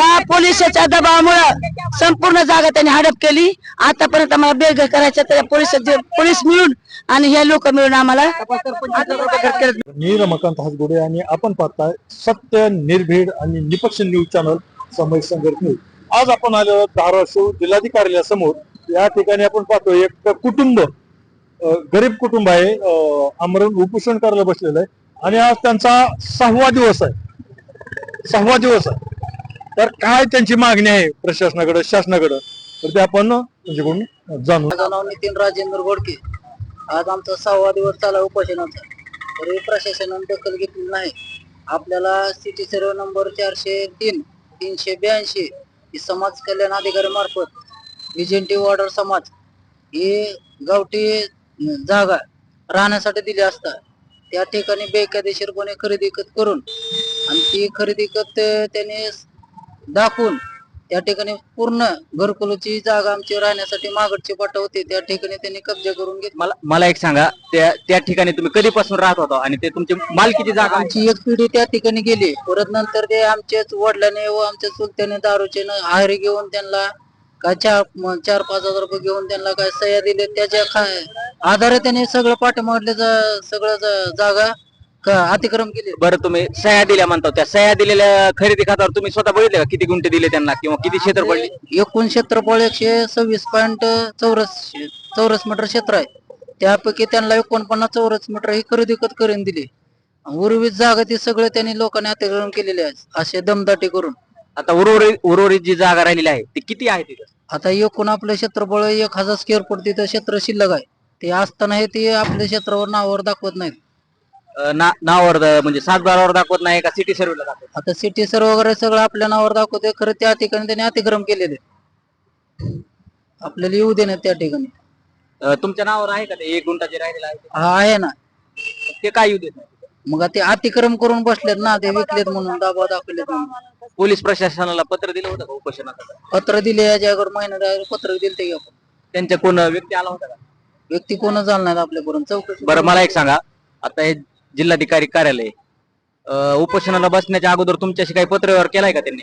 त्या पोलिसाच्या दबावामुळे संपूर्ण जागा त्यांनी हडप केली. आतापर्यंत आम्हाला बेघर करायचं त्या पोलीस पोलीस मिळून आणि हे लोक मिळून आम्हाला मी रमाकांत हातगुडे आणि आपण पाहताय सत्य निर्भीड आणि निपक्ष न्यूज चॅनल समय संघर्ष न्यूज. आज आपण आलो धाराशिव जिल्हाधिकारी समोर. या ठिकाणी आपण पाहतो एक कुटुंब गरीब कुटुंब आहे. आमरण उपोषण करायला बसलेलं आहे. आणि आज त्यांचा सहावा दिवस आहे. सहावा दिवस आहे. तर काय त्यांची मागणी आहे प्रशासनाकडे शासनाकडे? तर ते आपण म्हणजे त्यांच्याकडून जाणून माझं नाव नितीन राजेंद्र गोडके. आज आमचा सहावा दिवस चाला उपोषणाचा. तरी प्रशासनाने दखल घेतली नाही. आपल्याला सिटी सर्व नंबर चारशे तीन तीनशे ब्याऐंशी ही समाज कल्याण अधिकारी मार्फत विजेंटी वॉर्डर समाज ही गावठी जागा राहण्यासाठी दिली असता. त्या ठिकाणी बेकायदेशीरपणे खरेदी करून आणि ती खरेदी करत त्यांनी दाखवून त्या ठिकाणी पूर्ण घरकुलची जागा आमची राहण्यासाठी मागडची पाटा होती. त्या ठिकाणी त्यांनी कब्जा करून घेतला. मला मला एक सांगा त्या त्या ठिकाणी तुम्ही कधीपासून राहत होता आणि ते तुमची मालकीची जागा? आमची एक पिढी त्या ठिकाणी गेली. परत नंतर ते आमच्याच वडिलांनी व आमच्या चुलत्याने दारूचे आहारी घेऊन त्यांना काय चार चार पाच हजार रुपये घेऊन त्यांना काय सह्या दिले त्याच्या आधारे त्यांनी सगळं पाठीमागले सगळं जा- जागा क- अतिक्रम केले? बरं तुम्ही सह्या दिल्या म्हणतो. त्या सह्या दिलेल्या खरेदी खात्यावर तुम्ही स्वतः बघितले का? किती गुंठे दिले त्यांना किंवा किती क्षेत्र पडले एकूण क्षेत्रफळ एकशे सव्वीस पॉईंट चौरस चौरस मीटर क्षेत्र आहे. त्यापैकी त्यांना एकोणपन्नास चौरस मीटर ही खरेदी खत करून दिली. उर्वरित जागा ती सगळे त्यांनी लोकांनी अतिक्रमण केलेले आहे असे दमदाटी करून. आता उर्वरित उर्वरित जी जागा राहिलेली आहे ती किती आहे तिथं? आता एकूण आपलं क्षेत्रफळ एक हजार स्क्वेअर फूट तिथं क्षेत्र शिल्लक आहे. ते असताना हे ते आपल्या क्षेत्रावर नावावर दाखवत नाहीत. अं, ना- नावावर द- म्हणजे सातबारावर दाखवत नाही का सिटी सर्व्हिसला दाखवत आता सिटी सर वगैरे सगळं आपल्या नावावर दाखवते खरं त्या ठिकाणी त्यांनी अतिक्रम केलेले आपल्याला येऊ देण्यात त्या ठिकाणी. अं, तुमच्या नावावर आहे का ते? एक गुंठा जे राहिलेला आहे ते? हा आहे ना. ते काय येऊ देत नाही? मग ते अतिक्रम करून बसलेत ना ते विकलेत म्हणून दाबा दाखवलेत म्हणून. पोलीस प्रशासनाला पत्र दिलं होतं का उपोषणाचं? पत्र दिले याच्यावर महिना पत्र दिले ते आपण. त्यांच्या कोण व्यक्ती आला होता का? व्यक्ती कोण जाणार आपल्यापर्यंत. चौकशी बरं मला एक सांगा. आता हे जिल्हाधिकारी कार्यालय. अं, उपोषणाला बसण्याच्या अगोदर तुमच्याशी काही पत्र व्यवहार केलाय का त्यांनी?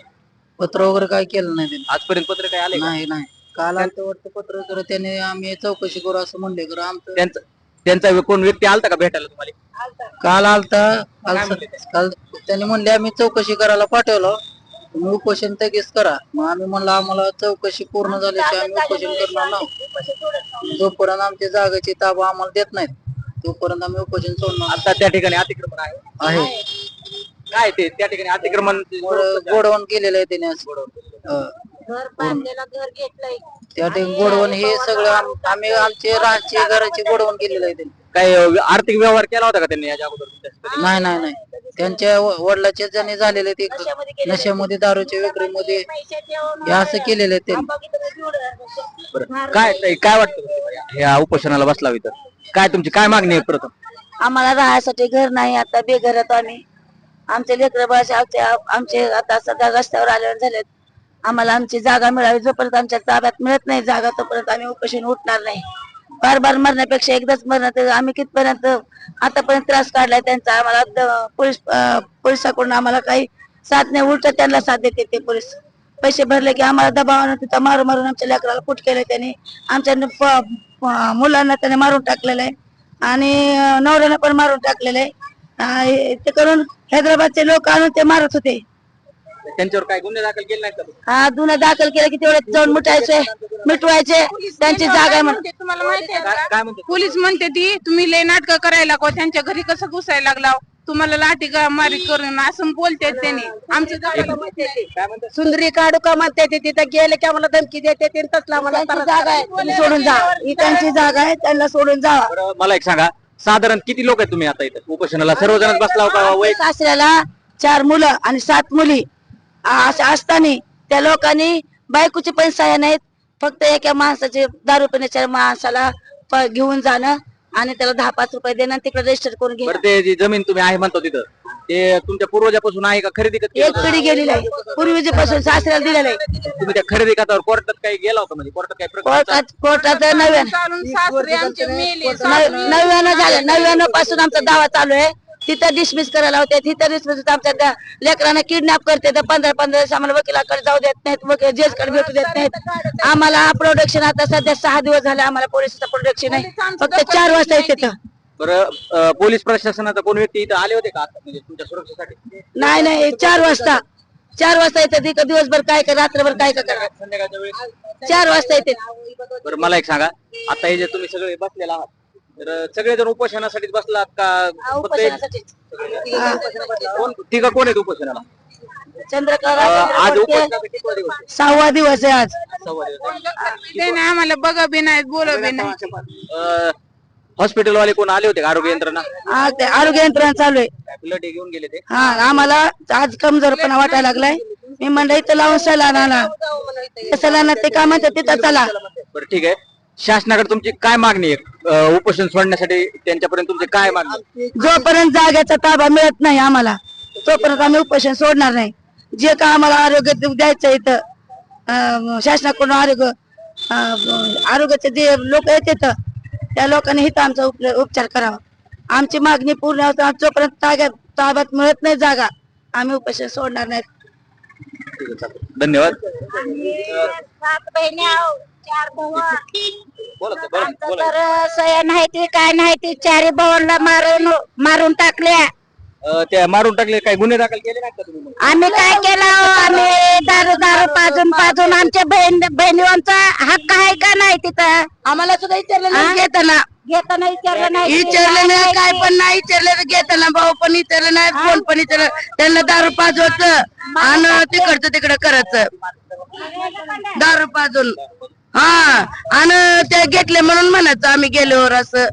पत्र वगैरे काय केलं नाही त्यांनी. आजपर्यंत पत्र काय आले नाही नाही. काल आलं वाटतं पत्र तर त्याने आम्ही चौकशी करू असं म्हणले. खरं आमचं त्यांचा त्यांचा कोण व्यक्ती आलता का भेटायला तुम्हाला? काल आलता. काल काय म्हणले ते? काल त्यांनी म्हणले आम्ही चौकशी करायला पाठवलं. तुम्ही उपोषण लगेच करा. मग आम्ही म्हणलं आम्हाला चौकशी पूर्ण झाल्याची आम्ही उपोषण करणार नाही. जोपर्यंत आमच्या जागेची ताबा आम्हाला देत नाहीत. तोपर्यंत आम्ही उपोषण सोडणार आता त्या ठिकाणी अतिक्रमण आहे. आहे. काय ते? त्या ठिकाणी अतिक्रमण गोड- गोडवण केलेलं आहे त्याने. असं. हं. घर बांधलेलं घर घेतलंय. त्या ठिकाणी गोडवण हे सगळं आम- आम्ही आमचे राहचे घराचे गोडवण केलेलं आहे त्यांनी. काय अं, आर्थिक व्यवहार केला होता का त्यांनी याच्या अगोदर? नाही नाही नाही. त्यांच्या व- वडिलाचे ज्याने झालेले ते नशेमध्ये दारूच्या विक्रीमध्ये. हे असं केलेलं आहे त्यांनी. बरं. काय ताई, काय वाटतं तुम्हाला या उपोषणाला बसला तर काय तुमची काय मागणी आहे प्रथम आम्हाला राहण्यासाठी घर नाही आता बेघर आम्ही. आमचे लेकर बाळाचे आमचे आमचे आता सध्या रस्त्यावर आले झालेत. आम्हाला आमची जागा मिळावी जोपर्यंत आमच्या ताब्यात मिळत नाही जागा तोपर्यंत आम्ही उपोषण उठणार नाही. बार बार मरण्यापेक्षा एकदाच मरणं तर आम्ही कितपर्यंत आतापर्यंत त्रास काढलाय त्यांचा आम्हाला पोलीस पोलिसाकडून आम्हाला काही साथ नाही उलट त्यांना साथ देते ते पोलीस. पैसे भरले की आम्हाला दबावानं तिथं मारून मारून आमच्या लेकराला कुठ केले त्यांनी? आमच्या मुलांना त्याने मारून टाकलेलं आहे. आणि अं, नवऱ्याला पण मारून टाकलेलं आहे. हे- ते करून हैदराबादचे लोक आणून ते मारत होते. त्यांच्यावर काय गुन्हे दाखल केले का तुम्ही? हा गुन्हा दाखल केला की तेवढे जाऊन मिटायचे मिटवायचे त्यांची जागा म्हण म्हणते तुम्हाला माहिती आहे? का काय पोलीस म्हणते ती तुम्ही लय नाटक करायला को त्यांच्या घरी कसं घुसायला लागला? तुम्हाला लाठी गा- मारी करून असं बोलते त्यांनी. आमचं जागा माहिती आहे. काय म्हणतात? सुंदरी काढू का म्हणते ते? तिथं गेले की आम्हाला धमकी देते ते तसला मला जागा आहे. तुम्ही सोडून जा. ही त्यांची जागा आहे त्यांना सोडून बरं मला एक सांगा. साधारण किती लोक आहेत तुम्ही आता इथं? उपोषणाला सर्वजणच बसला हो का? वय सासऱ्याला चार मुलं आणि सात मुली. आ- अशा असताना त्या लोकांनी बायकोचे पण सहाय्य नाहीत. फक्त एका माणसाचे दारू पिण्याच्या माणसाला प- घेऊन जाणं आणि त्याला दहा पाच रुपये देणं आणि तिकडे रजिस्टर करून बरं घेणं ते जी जमीन तुम्ही आहे म्हणतो तिथं ते तुमच्या पूर्वजापासून आहे का खरेदी एक पिढी गेलेली आहे. पूर्वीची पासून सासऱ्याला दिलेलं आहे? तुम्ही त्या खरेदी खात्यावर कोर्टात काही गेला होता म्हणजे? कोर्टात काही प्रकार कोर्टात कोर्टात नव्यानं चालून सासरे आमचे मेले नव- नव्याण्णव झालं. नव्याण्णवपासून आमचा दावा चालू आहे. तिथं डिसमिस करायला होते तिथं डिसमिस आमच्या त्या लेकरांना किडनॅप करते. तर पंधरा पंधरा दिवस आम्हाला वकिलाकडे जाऊ देत नाहीत. वकील जजकडे भेटू देत नाहीत. आम्हाला प्रोडक्शन आता सध्या सहा दिवस झाले आम्हाला पोलिसचं प्रोडक्शन आहे. फक्त चार वाजता येते तिथं बरं पोलीस प्रशासनाचा कोण व्यक्ती इथं आले होते का? आता म्हणजे तुमच्या सुरक्षेसाठी? नाही नाही चार वाजता. चार वाजता येते तिथं दिवसभर काय कर रात्रभर काय कर संध्याकाळच्या वेळेस? चार वाजता येते बरं मला एक सांगा. आता हे जे तुम्ही सगळे बसलेला आहात तर सगळेजण उपोषणासाठीच बसलात का? फक्त एक- कोण तिघं कोण आहेत उपोषणाला? चंद्रकला अं, आज राजेंद्र उपोषणाचा बोडके. कितवा दिवस आहे? सहावा दिवस आहे आज. सव्वा दिवस. आहे. ते नाही आम्हाला बघा बी नाहीत बोला बी नाही अं, हॉस्पिटलवाले कोण आले होते का आरोग्य यंत्रणा? आज ते आरोग्य यंत्रणा चालू आहे. ब्लड घेऊन गेले ते? हा आम्हाला आज कमजोरपणा वाटायला लागलाय. मी म्हणलं इथं लावून सलान आणा सलाना ते काय म्हणतात तिथं चला. बरं ठीक आहे. शासनाकडे तुमची काय मागणी आहे? अं, उपोषण सोडण्यासाठी त्यांच्यापर्यंत तुमची काय मागणी आहे? जोपर्यंत जागेचा ताबा मिळत नाही आम्हाला तोपर्यंत आम्ही उपोषण सोडणार नाही. जे का आम्हाला आरोग्य दे- द्यायचं इथं अं, शासनाकडून आरोग्य अं, आरोग्याचे जे लोक येतात त्या लोकांनी इथं आमचा उप- उपचार करावा. आमची मागणी पूर्ण होता जोपर्यंत ताब्यात ताब्यात मिळत नाही जागा आम्ही उपोषण सोडणार नाही ठीक आहे, चालेल. धन्यवाद बोला बोला बोला तर सया नाही ती काय नाही ती चारी भावांना मारून मारून टाकल्या अं, त्या मारून टाकले काही गुन्हे दाखल केले नाहीत का तुम्ही मग? आम्ही काय केलं हो? आम्ही दारू दारू पाजून पाजून आमच्या बहीण बहिणींचा हक्क आहे का नाही तिथं आम्हाला सुद्धा विचारलं? नाही घेताना घेताना विचारलं नाही. विचारलं नाही काय पण नाही विचारलं घेताना भाऊ पण विचारलं नाही कोण पण विचारलं. त्यांना दारू पाजवत आणि तिकडचं तिकडं करायचं. दारू पाजून. हा. आणि ते घेतले म्हणून म्हणायचं आम्ही गेल्यावर असं.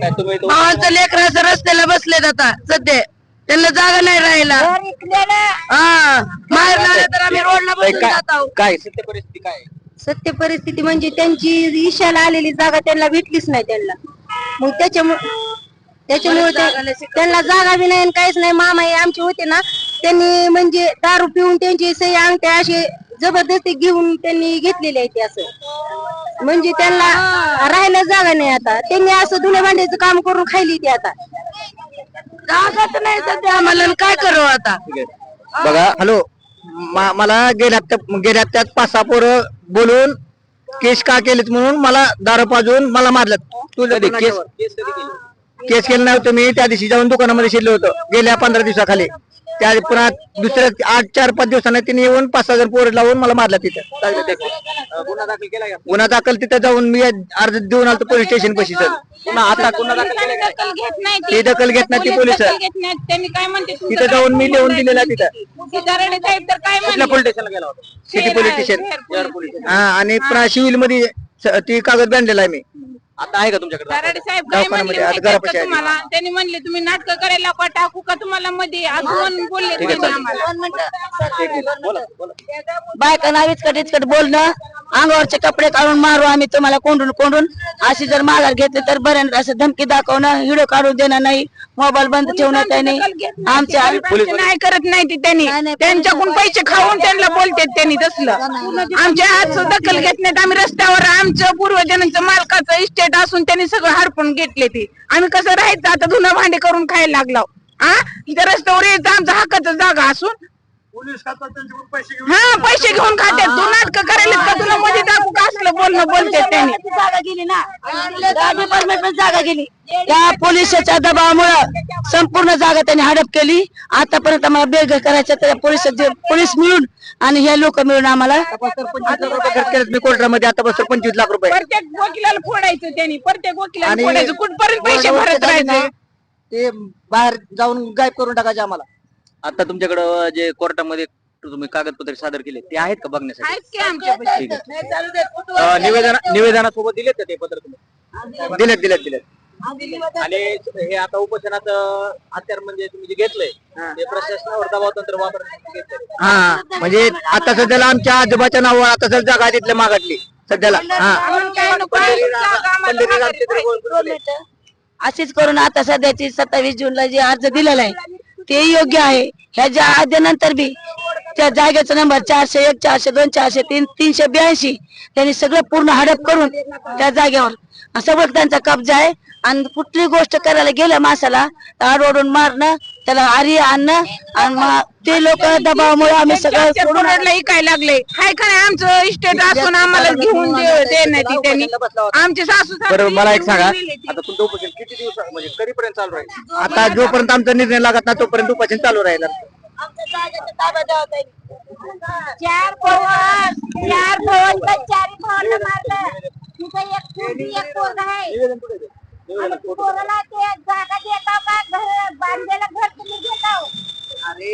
काय तुम्ही तो- भावांचं लेकर असं रस्त्याला बसलेत आता सध्या. त्यांना जागा नाही राहिला हा. बाहेर लागलं तर आम्ही रोडला बसून जात आहोत. काय सत्य परिस्थिती काय? सत्य परिस्थिती म्हणजे त्यांची ईशाला आलेली जागा त्यांना भेटलीच नाही त्यांना. मग त्याच्यामुळे त्याच्यामुळे त्यांना जागा बी नाही आणि काहीच नाही. मामा हे आमचे होते ना त्यांनी म्हणजे दारू पिऊन त्यांची सही अंगठ्या असे जबरदस्ती घेऊन त्यांनी घेतलेले आहे ते असं. म्हणजे त्यांना राहायला जागा नाही आता. त्यांनी असं धुण्या भांड्याचं काम करून खायली ती आता. जागाच नाही सध्या आम्हाला आणि काय करू आता? बघा हॅलो मा- मला गेल्या गेल्या हप्त्यात पाच सहा पोरं बोलून केस का केलेत म्हणून मला दारू पाजून मला मारलं तू केस केस केलं नव्हतं मी त्या दिवशी जाऊन दुकानामध्ये शिरलो होतो गेल्या पंधरा दिवसाखाली. त्या पुन्हा दुसऱ्या आठ चार पाच दिवसांनी तिने येऊन पाच सहा जण पोरं लावून मला मारलं तिथं. गुन्हा दाखल केला गुन्हा दाखल तिथं जाऊन मी अर्ज देऊन आलो पोलीस स्टेशन पशी सर. पुन्हा आता गुन्हा दाखल केला का? दखल घेत नाही ती. दखल घेत नाही ती पोलीस दखल घेत नाहीत त्यांनी काय म्हणते तुमचं तिथं जाऊन मी लिहून संबंध दिलेलं आहे? तिथं. ती दराडे साहेब तर काय कुठल्या म्हणले पोलीस स्टेशनला गेला होता? City police station. Police station. हा आणि पुन्हा सिव्हिलमध्ये स- ती कागद बांधलेला आहे मी. आता आहे का तुमच्याकडे दराडे साहेब काय म्हणले दवाखान्यामध्ये आज माहिती आहे घरापाशी का आहे. तुम्हाला? त्यांनी म्हणले तुम्ही नाटक करायला का टाकू का तुम्हाला मध्ये? अजून बोलले ठीक आहे, त्यांनी चालेल. आम्हाला. बोला बोला. बायका नावीचकट इचकट बोलणं. अंगावरचे कपडे काढून मारू आम्ही तुम्हाला कोंडून कोंडून. अशी जर माघार घेतली तर बरं असं धमकी दाखवणं व्हिडिओ काढू देणं नाही. मोबाईल बंद ठेवणं त्यांनी आमच्या पोलीस नाही करत नाही ती त्यांनी. त्यांच्याकडून पैसे खाऊन त्यांना बोलतात त्यांनी तसलं. आमच्या हात दखल घेत नाहीत. आम्ही रस्त्यावर आमचं पूर्वजांचं मालकाचं इस्टेट असून त्यांनी सगळं हडपून घेतले ते. आम्ही कसं राहायचं? आता धुणं भांडे करून खायला लागलो. हा रस्त्यावर यायचं आमचा हक्काचं जागा असून पोलीस खातात त्यांच्याकडून पैसे घेऊन हा पैसे घेऊन खात्यात तू नाटक करायला का? तुला मध्ये टाकू का असलं बोलणं बोलतात त्यांनी? जागा गेली ना. डिपार्टमेंट जागा गेली. त्या पोलिसाच्या दबावामुळं संपूर्ण जागा त्यांनी हडप केली. आतापर्यंत आम्हाला बेघर करायचं तर पोलीस पोलीस मिळून आणि हे लोक मिळून आम्हाला खर्च केलेत मी कोर्टामध्ये आता बसतो पंचवीस लाख रुपये प्रत्येक वकिलाला फोडायचं त्यांनी. प्रत्येक वकिलाला आणि फोडायचं. कुठपर्यंत पैसे भरत राहायचे? ते बाहेर जाऊन गायब करून टाकायचे आम्हाला. आता तुमच्याकडं जे कोर्टामध्ये तुम्ही कागदपत्रे सादर केले ते आहेत का बघण्यासाठी? आहेत की आमच्या ठीक आहे. अं, निवेदन निवेदनासोबत दिलेत का ते पत्र तुम्ही? दिलेत दिलेत दिलेत. आणि हे आता उपोषणाचं हत्यार म्हणजे तुम्ही जे घेतलंय ते प्रशासनावर दबाव तंत्र वापरण्यासाठी घेतलंय. हा. म्हणजे आता सध्याला आमच्या आजोबाच्या नावावर आता सध्या जागा तिथल्या मागातली सध्याला. हा. अशीच करून आता सध्याची सत्तावीस जूनला जे अर्ज दिलेला आहे ते योग्य आहे. ह्याच्या आद्यानंतर बी त्या जागेचा नंबर चारशे एक चारशे दोन चारशे तीन तीनशे ब्याऐंशी. त्यांनी सगळं पूर्ण हडप करून त्या जागेवर. सगळं त्यांचा कब्जा आहे. आणि कुठली गोष्ट करायला गेलं माणसाला तर आडवडून मारणं त्याला आरी आणणं आणि मग ते लोक दबावामुळे आम्ही सगळं सोडून इकाय लागले? हाय का नाही? आमचं इस्टेट असून आम्हाला घेऊन दे दे नाही ती त्यांनी. आमचे सासू सासरे बरं मला एक सांगा. आता तुमचं उपोषण किती दिवस म्हणजे कधीपर्यंत चालू राहील? आता जोपर्यंत आमचा निर्णय लागत नाही तोपर्यंत उपोषण चालू राहील. चार पवन चार चार पवन मारलं. तिथं एक पोरगी एक पोरगा आहे? पोराला ते जागा देता का? घर बांधलेलं घर तुम्ही घेता अरे